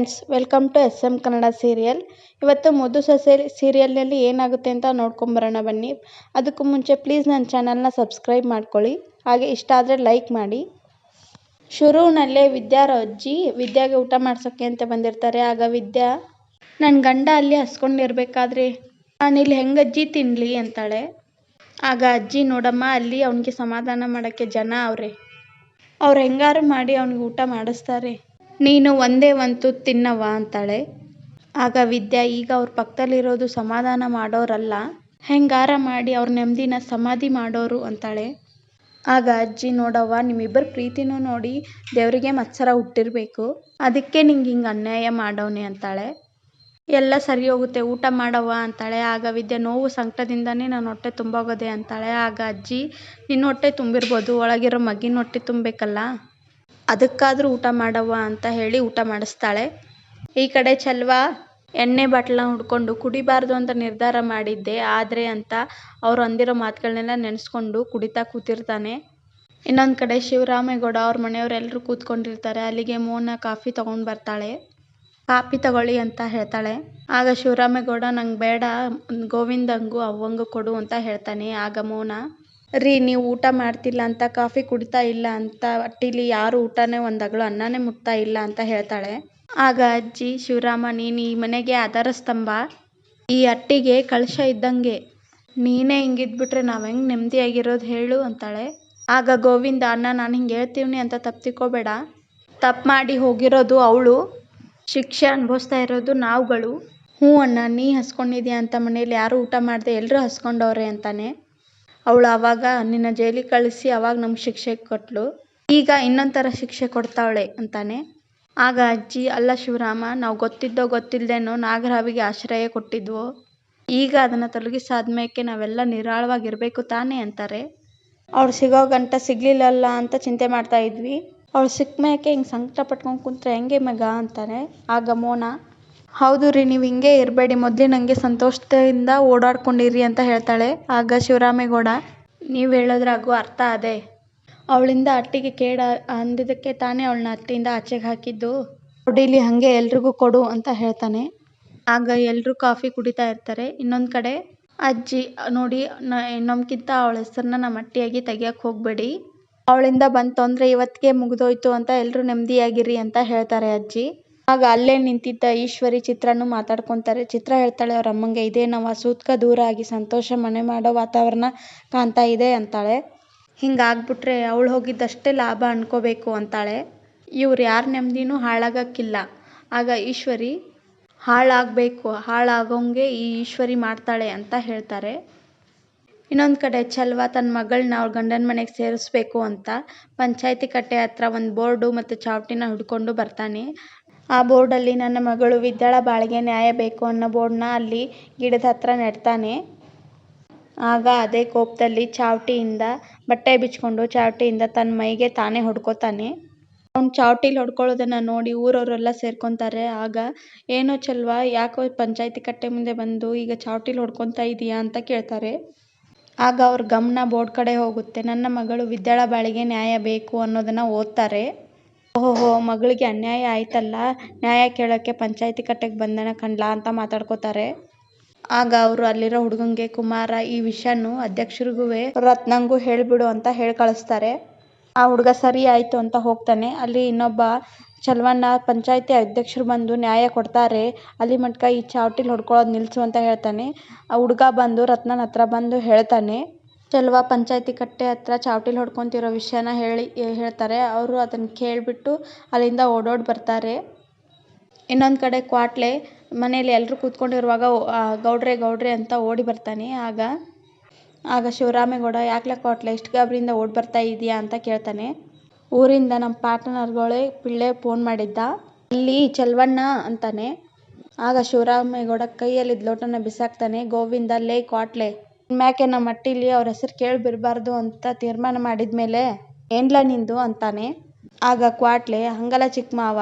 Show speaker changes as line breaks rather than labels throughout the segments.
Friends, welcome to S M Kannada serial. ಇವತ್ತು ಮುದ್ದು ಸೊಸೆ ಸೀರಿಯಲ್ನಲ್ಲಿ ಏನಾಗುತ್ತೆ ಅಂತ ನೋಡ್ಕೊಂಬರೋಣ ಬನ್ನಿ. ಅದಕ್ಕೂ ಮುಂಚೆ ಪ್ಲೀಸ್ ನನ್ನ ಚಾನಲ್ನ ಸಬ್ಸ್ಕ್ರೈಬ್ ಮಾಡ್ಕೊಳ್ಳಿ. ಹಾಗೆ ಇಷ್ಟ ಆದರೆ ಲೈಕ್ ಮಾಡಿ. ಶುರುವಿನಲ್ಲೇ ವಿದ್ಯಾರ ಅಜ್ಜಿ ವಿದ್ಯಾಗೆ ಊಟ ಮಾಡ್ಸೋಕ್ಕೆ ಅಂತ ಬಂದಿರ್ತಾರೆ. ಆಗ ವಿದ್ಯಾ ನನ್ನ ಗಂಡ ಅಲ್ಲಿ ಹಸ್ಕೊಂಡಿರ್ಬೇಕಾದ್ರೆ? ನಾನಿಲ್ಲಿ ಹೆಂಗೆ ಅಜ್ಜಿ ತಿನ್ನಲಿ ಅಂತಾಳೆ. ಆಗ ಅಜ್ಜಿ, ನೋಡಮ್ಮ, ಅಲ್ಲಿ ಅವನಿಗೆ ಸಮಾಧಾನ ಮಾಡೋಕ್ಕೆ ಜನ ಅವರೇ. ಅವ್ರು ಹೆಂಗಾರು ಮಾಡಿ ಅವ್ನಿಗೆ ಊಟ ಮಾಡಿಸ್ತಾರೆ. ನೀನು ಒಂದೇ ಒಂದು ತಿನ್ನವ್ವ ಅಂತಾಳೆ. ಆಗ ವಿದ್ಯಾ ಈಗ ಅವ್ರ ಪಕ್ಕದಲ್ಲಿರೋದು ಸಮಾಧಾನ ಮಾಡೋರಲ್ಲ, ಹೆಂಗಾರ ಮಾಡಿ ಅವ್ರ ನೆಮ್ಮದಿನ ಸಮಾಧಿ ಮಾಡೋರು ಅಂತಾಳೆ. ಆಗ ಅಜ್ಜಿ, ನೋಡವ್ವ, ನಿಮ್ಮಿಬ್ಬರ ಪ್ರೀತಿನೂ ನೋಡಿ ದೇವರಿಗೆ ಮತ್ಸರ ಹುಟ್ಟಿರಬೇಕು. ಅದಕ್ಕೆ ನಿಂಗೆ ಹಿಂಗೆ ಅನ್ಯಾಯ ಮಾಡವನೆ ಅಂತಾಳೆ. ಎಲ್ಲ ಸರಿ ಹೋಗುತ್ತೆ, ಊಟ ಮಾಡವ್ವ ಅಂತಾಳೆ. ಆಗ ವಿದ್ಯೆ, ನೋವು ಸಂಕಟದಿಂದನೇ ನನ್ನ ಹೊಟ್ಟೆ ತುಂಬೋಗೋದೆ ಅಂತಾಳೆ. ಆಗ ಅಜ್ಜಿ, ನಿನ್ನ ಹೊಟ್ಟೆ ತುಂಬಿರ್ಬೋದು, ಒಳಗಿರೋ ಮಗಿನ ಹೊಟ್ಟೆ ತುಂಬಬೇಕಲ್ಲ ಅದಕ್ಕಾದರೂ ಊಟ ಮಾಡವ್ವ ಅಂತ ಹೇಳಿ ಊಟ ಮಾಡಿಸ್ತಾಳೆ. ಈ ಕಡೆ ಚೆಲ್ವ, ಎಣ್ಣೆ ಬಾಟ್ಲನ್ನ ಹುಡ್ಕೊಂಡು ಕುಡಿಬಾರ್ದು ಅಂತ ನಿರ್ಧಾರ ಮಾಡಿದ್ದೆ. ಆದರೆ ಅಂತ ಅವ್ರು ಅಂದಿರೋ ಮಾತುಗಳನ್ನೆಲ್ಲ ನೆನೆಸ್ಕೊಂಡು ಕುಡಿತಾ ಕೂತಿರ್ತಾನೆ. ಇನ್ನೊಂದು ಕಡೆ ಶಿವರಾಮೇಗೌಡ ಅವ್ರ ಮನೆಯವರೆಲ್ಲರೂ ಕೂತ್ಕೊಂಡಿರ್ತಾರೆ. ಅಲ್ಲಿಗೆ ಮೋನ ಕಾಫಿ ತೊಗೊಂಡು ಬರ್ತಾಳೆ. ಕಾಫಿ ತಗೊಳ್ಳಿ ಅಂತ ಹೇಳ್ತಾಳೆ. ಆಗ ಶಿವರಾಮೇಗೌಡ, ನಂಗೆ ಬೇಡ ಗೋವಿಂದಂಗು ಅವ್ವಂಗು ಕೊಡು ಅಂತ ಹೇಳ್ತಾನೆ. ಆಗ ಮೋನ ರೀ, ನೀವು ಊಟ ಮಾಡ್ತಿಲ್ಲ ಅಂತ, ಕಾಫಿ ಕುಡಿತಾ ಇಲ್ಲ ಅಂತ ಒಟ್ಟಿಲ್ಲಿ ಯಾರು ಊಟನೇ ಒಂದು ಅಗಳು ಅನ್ನನೇ ಮುಟ್ತಾ ಇಲ್ಲ ಅಂತ ಹೇಳ್ತಾಳೆ. ಆಗ ಅಜ್ಜಿ, ಶಿವರಾಮ, ನೀನು ಈ ಮನೆಗೆ ಆಧಾರ ಸ್ತಂಭ ಈ ಅಟ್ಟಿಗೆ ಕಳಶ ಇದ್ದಂಗೆ. ನೀನೇ ಹಿಂಗಿದ್ಬಿಟ್ರೆ ನಾವು ಹೆಂಗೆ ನೆಮ್ಮದಿಯಾಗಿರೋದು ಹೇಳು ಅಂತಾಳೆ. ಆಗ ಗೋವಿಂದ, ಅಣ್ಣ, ನಾನು ಹಿಂಗೆ ಹೇಳ್ತೀವಿ ಅಂತ ತಪ್ಪು ತಪ್ಪು ಮಾಡಿ ಹೋಗಿರೋದು ಅವಳು. ಶಿಕ್ಷೆ ಅನುಭವಿಸ್ತಾ ಇರೋದು ನಾವುಗಳು. ಹ್ಞೂ ಅಣ್ಣ, ನೀ ಹಸ್ಕೊಂಡಿದ್ಯಾ ಅಂತ ಮನೇಲಿ ಯಾರೂ ಊಟ ಮಾಡದೆ ಎಲ್ಲರೂ ಹಸ್ಕೊಂಡವ್ರೆ ಅಂತಾನೆ. ಅವಳು ಆವಾಗ ನಿನ್ನ ಜೈಲಿಗೆ ಕಳಿಸಿ ಅವಾಗ ನಮ್ಗೆ ಶಿಕ್ಷೆ ಕೊಟ್ಟಳು ಈಗ ಇನ್ನೊಂದು ಥರ ಶಿಕ್ಷೆ ಕೊಡ್ತಾವಳೆ ಅಂತಾನೆ. ಆಗ ಅಜ್ಜಿ, ಅಲ್ಲ ಶಿವರಾಮ, ನಾವು ಗೊತ್ತಿದ್ದೋ ಗೊತ್ತಿಲ್ಲದೇನೋ ನಾಗರಾವಿಗೆ ಆಶ್ರಯ ಕೊಟ್ಟಿದ್ವು. ಈಗ ಅದನ್ನು ತೊಲಗಿಸಾದ್ಮೇಲೆ ನಾವೆಲ್ಲ ನಿರಾಳವಾಗಿರಬೇಕು ತಾನೇ ಅಂತಾರೆ. ಅವ್ಳು ಸಿಗೋ ಗಂಟ ಸಿಗಲಿಲ್ಲಲ್ಲ ಅಂತ ಚಿಂತೆ ಮಾಡ್ತಾ ಇದ್ವಿ. ಅವಳು ಸಿಕ್ಕ ಮೇಲೆ ಹಿಂಗೆ ಸಂಕಟ ಪಟ್ಕೊಂಡು ಕುಂತ್ರೆ ಹೆಂಗೆ ಮಗ ಅಂತಾನೆ ಆಗ ಮೋನ ಹೌದು ರೀ, ನೀವು ಹಿಂಗೆ ಇರಬೇಡಿ. ಮೊದಲಿನಂಗೆ ಸಂತೋಷದಿಂದ ಓಡಾಡ್ಕೊಂಡಿರಿ ಅಂತ ಹೇಳ್ತಾಳೆ ಆಗ ಶಿವರಾಮೇಗೌಡ. ನೀವು ಹೇಳೋದ್ರಾಗೂ ಅರ್ಥ ಅದೇ. ಅವಳಿಂದ ಅಟ್ಟಿಗೆ ಕೇಡ ಅಂದಿದ್ದಕ್ಕೆ ತಾನೇ ಅವಳನ್ನ ಅಟ್ಟಿಯಿಂದ ಆಚೆಗೆ ಹಾಕಿದ್ದು. ಕುಡೀಲಿ, ಹಾಗೆ ಎಲ್ರಿಗೂ ಕೊಡು ಅಂತ ಹೇಳ್ತಾನೆ. ಆಗ ಎಲ್ಲರೂ ಕಾಫಿ ಕುಡಿತಾ ಇರ್ತಾರೆ. ಇನ್ನೊಂದು ಕಡೆ, ಅಜ್ಜಿ, ನೋಡಿ ನಮ್ಗಿಂತ ಅವಳ ಹೆಸರನ್ನ ನಮ್ಮ ಅಟ್ಟಿಯಾಗಿ ತೆಗಿಯಕ್ಕೆ ಹೋಗಬೇಡಿ. ಅವಳಿಂದ ಬಂತು ತೊಂದರೆ ಇವತ್ತಿಗೆ ಮುಗಿದೋಯ್ತು ಅಂತ ಎಲ್ಲರೂ ನೆಮ್ಮದಿಯಾಗಿರಿ ಅಂತ ಹೇಳ್ತಾರೆ ಅಜ್ಜಿ. ಆಗ ಅಲ್ಲೇ ನಿಂತಿದ್ದ ಈಶ್ವರಿ ಚಿತ್ರನೂ ಮಾತಾಡ್ಕೊಂತಾರೆ. ಚಿತ್ರ ಹೇಳ್ತಾಳೆ, ಅವ್ರ ಅಮ್ಮಂಗೆ ಇದೇನವ್ವ ಸೂತ್ಕ ದೂರ ಆಗಿ ಸಂತೋಷ ಮನೆ ಮಾಡೋ ವಾತಾವರಣ ಕಾಣ್ತಾ ಇದೆ ಅಂತಾಳೆ. ಹಿಂಗಾಗ್ಬಿಟ್ರೆ ಅವಳು ಹೋಗಿದ್ದಷ್ಟೇ ಲಾಭ ಅನ್ಕೋಬೇಕು ಅಂತಾಳೆ. ಇವ್ರು ಯಾರ ನೆಮ್ಮದಿನೂ ಹಾಳಾಗಕ್ಕಿಲ್ಲ. ಆಗ ಈಶ್ವರಿ, ಹಾಳಾಗಬೇಕು, ಹಾಳಾಗೋಂಗೆ ಈ ಈಶ್ವರಿ ಮಾಡ್ತಾಳೆ ಅಂತ ಹೇಳ್ತಾರೆ. ಇನ್ನೊಂದು ಕಡೆ ತನ್ನ ಮಗಳನ್ನ ಅವ್ಳ ಗಂಡನ ಮನೆಗೆ ಸೇರಿಸ್ಬೇಕು ಅಂತ ಪಂಚಾಯಿತಿ ಕಟ್ಟೆ ಹತ್ರ ಒಂದು ಬೋರ್ಡು ಮತ್ತು ಚಾವಟಿನ ಹಿಡ್ಕೊಂಡು ಬರ್ತಾನೆ. ಆ ಬೋರ್ಡಲ್ಲಿ ನನ್ನ ಮಗಳು ವಿದ್ಯಾಳ ಬಾಳಿಗೆ ನ್ಯಾಯ ಬೇಕು ಅನ್ನೋ ಬೋರ್ಡ್ನ ಅಲ್ಲಿ ಗಿಡದ ಹತ್ರ ನೆಡ್ತಾನೆ. ಆಗ ಅದೇ ಕೋಪದಲ್ಲಿ ಚಾವಟಿಯಿಂದ ಬಟ್ಟೆ ಬಿಚ್ಕೊಂಡು ಚಾವಟಿಯಿಂದ ತನ್ನ ಮೈಗೆ ತಾನೇ ಹೊಡ್ಕೋತಾನೆ. ಅವ್ನು ಚಾವಟಿಲಿ ಹೊಡ್ಕೊಳ್ಳೋದನ್ನ ನೋಡಿ ಊರವರೆಲ್ಲ ಸೇರ್ಕೊತಾರೆ. ಆಗ, ಏನೋ ಚಲ್ವ, ಯಾಕೋ ಪಂಚಾಯಿತಿ ಕಟ್ಟೆ ಮುಂದೆ ಬಂದು ಈಗ ಚಾವಟಿಲಿ ಹೊಡ್ಕೊತಾ ಇದೀಯಾ? ಅಂತ ಕೇಳ್ತಾರೆ. ಆಗ ಅವ್ರ ಗಮನ ಬೋರ್ಡ್ ಕಡೆ ಹೋಗುತ್ತೆ. ನನ್ನ ಮಗಳು ವಿದ್ಯಾಳ ಬಾಳಿಗೆ ನ್ಯಾಯ ಬೇಕು ಅನ್ನೋದನ್ನ ಓದ್ತಾರೆ. ಓಹೋ, ಮಗಳಿಗೆ ಅನ್ಯಾಯ ಆಯ್ತಲ್ಲ? ನ್ಯಾಯ ಕೇಳೋಕೆ ಪಂಚಾಯಿತಿ ಕಟ್ಟೆಗೆ ಬಂದನ ಕಂಡ್ಲ ಅಂತ ಮಾತಾಡ್ಕೋತಾರೆ. ಆಗ ಅವರು ಅಲ್ಲಿರೋ ಹುಡುಗಂಗೆ, ಕುಮಾರ, ಈ ವಿಷಯನೂ ಅಧ್ಯಕ್ಷರಿಗೂ ರತ್ನಂಗೂ ಹೇಳಿಬಿಡು ಅಂತ ಹೇಳಿ ಕಳಿಸ್ತಾರೆ. ಆ ಹುಡುಗ ಸರಿ ಆಯಿತು ಅಂತ ಹೋಗ್ತಾನೆ. ಅಲ್ಲಿ ಇನ್ನೊಬ್ಬ ಚಲ್ವಣ್ಣ ಪಂಚಾಯಿತಿ ಅಧ್ಯಕ್ಷರು ಬಂದು ನ್ಯಾಯ ಕೊಡ್ತಾರೆ. ಅಲ್ಲಿ ಮಟ್ಕ ಈ ಚಾವಟಿಲಿ ಹೊಡ್ಕೊಳ್ಳೋದು ನಿಲ್ಲಿಸು ಅಂತ ಹೇಳ್ತಾನೆ. ಆ ಹುಡುಗ ಬಂದು ರತ್ನನ ಹತ್ರ ಬಂದು ಹೇಳ್ತಾನೆ. ಚಲ್ವ ಪಂಚಾಯಿತಿ ಕಟ್ಟೆ ಹತ್ರ ಚಾವಟಿಲಿ ಹೊಡ್ಕೊತಿರೋ ವಿಷಯನ ಹೇಳಿ, ಹೇಳ್ತಾರೆ. ಅವರು ಅದನ್ನು ಕೇಳಿಬಿಟ್ಟು ಅಲ್ಲಿಂದ ಓಡೋಡಿ ಬರ್ತಾರೆ. ಇನ್ನೊಂದು ಕಡೆ ಕ್ವಾಟ್ಲೆ ಮನೆಯಲ್ಲಿ ಎಲ್ಲರೂ ಕೂತ್ಕೊಂಡಿರುವಾಗ ಗೌಡ್ರೆ ಗೌಡ್ರೆ ಅಂತ ಓಡಿ ಬರ್ತಾನೆ. ಆಗ ಆಗ ಶಿವರಾಮೇಗೌಡ ಯಾಕ್ಲೆ ಕ್ವಾಟ್ಲೆ, ಇಷ್ಟು ಗಾಬರಿಯಿಂದ ಓಡಿ ಬರ್ತಾ ಇದೆಯಾ? ಅಂತ ಕೇಳ್ತಾನೆ. ಊರಿಂದ ನಮ್ಮ ಪಾರ್ಟ್ನರ್ಗಳೇ ಪಿಳ್ಳೆ ಫೋನ್ ಮಾಡಿದ್ದ. ಅಲ್ಲಿ ಚೆಲ್ವಣ್ಣ, ಅಂತಾನೆ. ಆಗ ಶಿವರಾಮೇಗೌಡ ಕೈಯಲ್ಲಿದ್ದ ಲೋಟನ ಬಿಸಾಕ್ತಾನೆ. ಗೋವಿಂದ, ಲೇ ಕ್ವಾಟ್ಲೆ ಮ್ಯಾಕೆ ನಮ್ಮ ಮಟ್ಟಿಲಿ ಅವ್ರ ಹೆಸರು ಕೇಳಿ ಬಿಡಬಾರ್ದು ಅಂತ ತೀರ್ಮಾನ ಮಾಡಿದ್ಮೇಲೆ, ಏನ್ಲ ನಿಂದು? ಅಂತಾನೆ. ಆಗ ಕ್ವಾಟ್ಲೆ, ಹಂಗಲ್ಲ ಚಿಕ್ಕ ಮಾವ,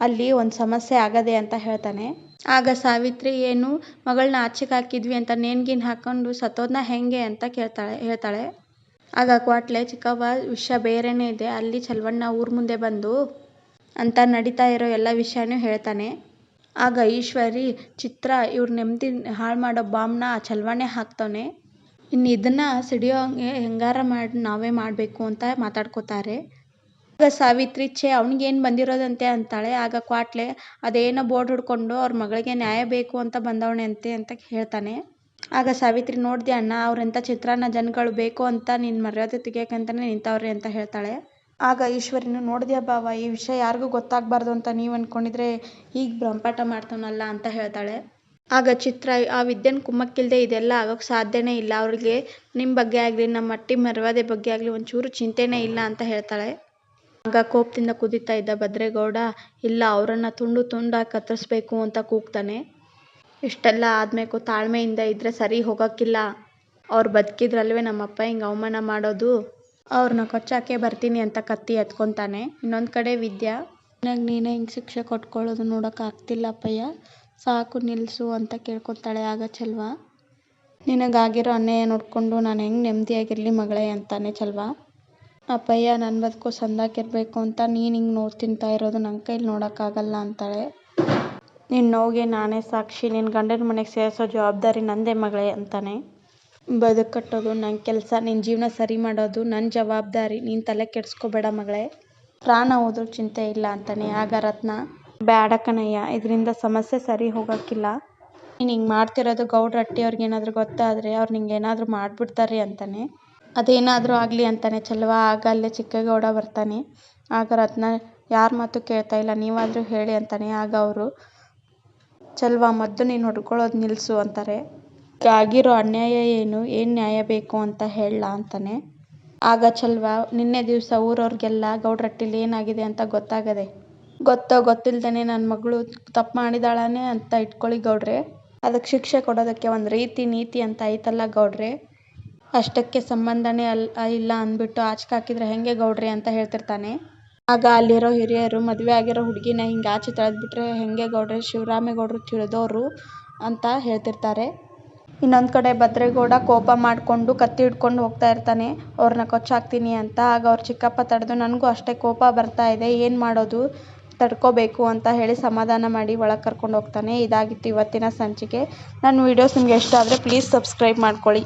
ಅಲ್ಲಿ ಒಂದು ಸಮಸ್ಯೆ ಆಗದೆ ಅಂತ ಹೇಳ್ತಾನೆ. ಆಗ ಸಾವಿತ್ರಿ, ಏನು ಮಗಳನ್ನ ಆಚೆಗೆ ಹಾಕಿದ್ವಿ ಅಂತ ನೇಣ್ಗಿನ್ ಹಾಕೊಂಡು ಸತ್ತೋದ್ನ ಹೆಂಗೆ ಅಂತ ಕೇಳ್ತಾಳೆ, ಹೇಳ್ತಾಳೆ. ಆಗ ಕ್ವಾಟ್ಲೆ, ಚಿಕ್ಕವ್ವ, ವಿಷಯ ಬೇರೆನೇ ಇದೆ, ಅಲ್ಲಿ ಚಲವಣ್ಣ ಊರ ಮುಂದೆ ಬಂದು ಅಂತ ನಡೀತಾ ಇರೋ ಎಲ್ಲ ವಿಷಯನೂ ಹೇಳ್ತಾನೆ. ಆಗ ಈಶ್ವರಿ, ಚಿತ್ರ, ಇವ್ರ ನೆಮ್ಮದಿ ಹಾಳು ಮಾಡೋ ಬಾಂಬ್ನ ಆ ಚಲವಣ್ಣೆ ಹಾಕ್ತಾನೆ ಇನ್ನು ಇದನ್ನು ಸಿಡಿಯೋ ಹಂಗೆ ಹೆಂಗಾರ ಮಾಡಿ, ನಾವೇ ಮಾಡಬೇಕು ಅಂತ ಮಾತಾಡ್ಕೋತಾರೆ. ಆಗ ಸಾವಿತ್ರಿ ಛೇ ಅವ್ನಿಗೇನು ಬಂದಿರೋದಂತೆ ಅಂತಾಳೆ, ಆಗ ಕ್ವಾಟ್ಲೆ ಅದೇನೋ ಬೋರ್ಡ್ ಹಿಡ್ಕೊಂಡು ಅವ್ರ ಮಗಳಿಗೆ ನ್ಯಾಯ ಬೇಕು ಅಂತ ಬಂದವಣೆ ಅಂತೆ ಅಂತ ಹೇಳ್ತಾನೆ. ಆಗ ಸಾವಿತ್ರಿ, ನೋಡ್ದೆ ಅಣ್ಣ ಅವ್ರೆಂಥ ಚಿತ್ರಾನ್ನ ಜನಗಳು ಬೇಕು ಅಂತ ನಿನ್ನ ಮರ್ಯಾದೆ ತೆಗಿಯೋಕ್ಕಂತಲೇ ನಿಂತವ್ರೆ ಅಂತ ಹೇಳ್ತಾಳೆ. ಆಗ ಈಶ್ವರಿನು ನೋಡಿದ್ಯಾ ಬಾವ, ಈ ವಿಷಯ ಯಾರಿಗೂ ಗೊತ್ತಾಗಬಾರ್ದು ಅಂತ ನೀವು ಅಂದ್ಕೊಂಡಿದ್ರೆ ಈಗ ಬ್ರಹ್ಮಪಾಠ ಮಾಡ್ತಾನಲ್ಲ ಅಂತ ಹೇಳ್ತಾಳೆ. ಆಗ ಚಿತ್ರ, ಆ ವಿದ್ಯೆನ ಕುಮ್ಮಕ್ಕಿಲ್ಲದೆ ಇದೆಲ್ಲ ಆಗೋಕ್ಕೆ ಸಾಧ್ಯನೇ ಇಲ್ಲ. ಅವ್ರಿಗೆ ನಿಮ್ಮ ಬಗ್ಗೆ ಆಗಲಿ ನಮ್ಮ ಅಟ್ಟಿ ಮರ್ಯಾದೆ ಬಗ್ಗೆ ಆಗಲಿ ಒಂಚೂರು ಚಿಂತೆನೇ ಇಲ್ಲ ಅಂತ ಹೇಳ್ತಾಳೆ. ಆಗ ಕೋಪದಿಂದ ಕುದೀತಾ ಇದ್ದ ಭದ್ರೇಗೌಡ, ಇಲ್ಲ, ಅವರನ್ನು ತುಂಡು ತುಂಡಾಗಿ ಕತ್ತರಿಸ್ಬೇಕು ಅಂತ ಕೂಗ್ತಾನೆ. ಇಷ್ಟೆಲ್ಲ ಆದ್ಮೇಕು ತಾಳ್ಮೆಯಿಂದ ಇದ್ದರೆ ಸರಿ ಹೋಗೋಕ್ಕಿಲ್ಲ. ಅವ್ರು ಬದುಕಿದ್ರಲ್ವೇ ನಮ್ಮಪ್ಪ ಹಿಂಗೆ ಅವಮಾನ ಮಾಡೋದು? ಅವ್ರನ್ನ ಕೊಚ್ಚಾಕೆ ಬರ್ತೀನಿ ಅಂತ ಕತ್ತಿ ಎತ್ಕೊತಾನೆ. ಇನ್ನೊಂದು ಕಡೆ ವಿದ್ಯಾ, ನನಗೆ ನೀನೇ ಹಿಂಗೆ ಶಿಕ್ಷೆ ಕೊಟ್ಕೊಳ್ಳೋದು ನೋಡೋಕ್ಕಾಗ್ತಿಲ್ಲ ಅಪ್ಪಯ್ಯ. ಸಾಕು ನಿಲ್ಲಿಸು ಅಂತ ಕೇಳ್ಕೊತಾಳೆ ಆಗ ಚೆಲುವ. ನಿನಗಾಗಿರೋ ಅನ್ಯಾಯ ನೋಡಿಕೊಂಡು ನಾನು ಹೆಂಗೆ ನೆಮ್ಮದಿಯಾಗಿರಲಿ ಮಗಳೇ ಅಂತಾನೆ ಚೆಲುವ. ಅಪ್ಪಯ್ಯ ನನ್ನ ಬದುಕು ಸಂದಾಕಿರಬೇಕು ಅಂತ ನೀನು ಹಿಂಗೆ ನೋವು ತಿಂತಾ ಇರೋದು ನನ್ನ ಕೈಲಿ ನೋಡೋಕ್ಕಾಗಲ್ಲ ಅಂತಾಳೆ. ನಿನ್ನ ನೋವಿಗೆ ನಾನೇ ಸಾಕ್ಷಿ ನಿನ್ನ ಗಂಡನ ಮನೆಗೆ ಸೇರಿಸೋ ಜವಾಬ್ದಾರಿ ನಂದೇ ಮಗಳೇ ಅಂತಾನೆ. ಬದುಕು ಕಟ್ಟೋದು ನನ್ನ ಕೆಲಸ ನಿನ್ನ ಜೀವನ ಸರಿ ಮಾಡೋದು ನನ್ನ ಜವಾಬ್ದಾರಿ, ನೀನು ತಲೆ ಕೆಡಿಸ್ಕೋಬೇಡ ಮಗಳೇ. ಪ್ರಾಣ ಹೋದ್ರೂ ಚಿಂತೆ ಇಲ್ಲ ಅಂತಾನೆ ಆಗ ರತ್ನ. ಬೇಡ ಕಣಯ್ಯ, ಇದರಿಂದ ಸಮಸ್ಯೆ ಸರಿ ಹೋಗೋಕ್ಕಿಲ್ಲ. ನೀನು ಹಿಂಗೆ ಮಾಡ್ತಿರೋದು ಗೌಡ್ರ ಹಟ್ಟಿಯವ್ರಿಗೆ ಏನಾದರೂ ಗೊತ್ತಾದರೆ ಅವ್ರು ನಿಂಗೆ ಏನಾದರೂ ಮಾಡಿಬಿಡ್ತಾರೆ ಅಂತಾನೆ. ಅದೇನಾದರೂ ಆಗಲಿ ಅಂತಾನೆ, ಚೆಲುವ, ಆಗ ಅಲ್ಲೇ ಚಿಕ್ಕೇಗೌಡ ಬರ್ತಾನೆ. ಆಗ ರತ್ನ ಯಾರ ಮಾತು ಕೇಳ್ತಾ ಇಲ್ಲ, ನೀವಾದರೂ ಹೇಳಿ ಅಂತಾನೆ, ಆಗ ಅವರು, ಚೆಲುವ, ಮದ್ದು ನೀನು ಹೊಡ್ಕೊಳ್ಳೋದು ನಿಲ್ಲಿಸು ಅಂತಾರೆ. ಆಗಿರೋ ಅನ್ಯಾಯ ಏನು ಏನು ನ್ಯಾಯ ಬೇಕು ಅಂತ ಹೇಳ ಅಂತಾನೆ. ಆಗ ಚೆಲುವ, ನಿನ್ನೆ ದಿವಸ ಊರವ್ರಿಗೆಲ್ಲ ಗೌಡ್ರಟ್ಟಿಲಿ ಏನಾಗಿದೆ ಅಂತ ಗೊತ್ತಾಗದೆ ಗೊತ್ತೋ ಗೊತ್ತಿಲ್ದೇನೆ ನನ್ನ ಮಗಳು ತಪ್ಪು ಮಾಡಿದಾಳನೇ ಅಂತ ಇಟ್ಕೊಳ್ಳಿ ಗೌಡ್ರೆ. ಅದಕ್ಕೆ ಶಿಕ್ಷೆ ಕೊಡೋದಕ್ಕೆ ಒಂದು ರೀತಿ ನೀತಿ ಅಂತ ಐತಲ್ಲ ಗೌಡ್ರೆ. ಅಷ್ಟಕ್ಕೆ ಸಂಬಂಧನೇ ಅಲ್ಲ ಇಲ್ಲ ಅಂದ್ಬಿಟ್ಟು ಆಚೆಗೆ ಹಾಕಿದ್ರೆ ಹೆಂಗೆ ಗೌಡ್ರೆ ಅಂತ ಹೇಳ್ತಿರ್ತಾನೆ. ಆಗ ಅಲ್ಲಿರೋ ಹಿರಿಯರು, ಮದುವೆ ಆಗಿರೋ ಹುಡುಗಿನ ಹಿಂಗೆ ಆಚೆ ತಳೆದ್ಬಿಟ್ರೆ ಹೆಂಗೆ ಗೌಡ್ರೆ ಶಿವರಾಮೇಗೌಡರು ತಿಳಿದೋರು ಅಂತ ಹೇಳ್ತಿರ್ತಾರೆ. ಇನ್ನೊಂದು ಕಡೆ ಭದ್ರೇಗೌಡ ಕೋಪ ಮಾಡಿಕೊಂಡು ಕತ್ತಿ ಹಿಡ್ಕೊಂಡು ಹೋಗ್ತಾ ಇರ್ತಾನೆ. ಅವ್ರನ್ನ ಕೊಚ್ಚಾಕ್ತೀನಿ ಅಂತ. ಆಗ ಅವ್ರ ಚಿಕ್ಕಪ್ಪ ತಡೆದು, ನನಗೂ ಅಷ್ಟೇ ಕೋಪ ಬರ್ತಾ ಇದೆ. ಏನು ಮಾಡೋದು? ತಡ್ಕೋಬೇಕು ಅಂತ ಹೇಳಿ ಸಮಾಧಾನ ಮಾಡಿ ಒಳಗೆ ಕರ್ಕೊಂಡು ಹೋಗ್ತಾನೆ. ಇದಾಗಿತ್ತು ಇವತ್ತಿನ ಸಂಚಿಕೆ. ನನ್ನ ವೀಡಿಯೋಸ್ ನಿಮಗೆ ಇಷ್ಟ ಆದರೆ ಪ್ಲೀಸ್ ಸಬ್ಸ್ಕ್ರೈಬ್ ಮಾಡ್ಕೊಳ್ಳಿ.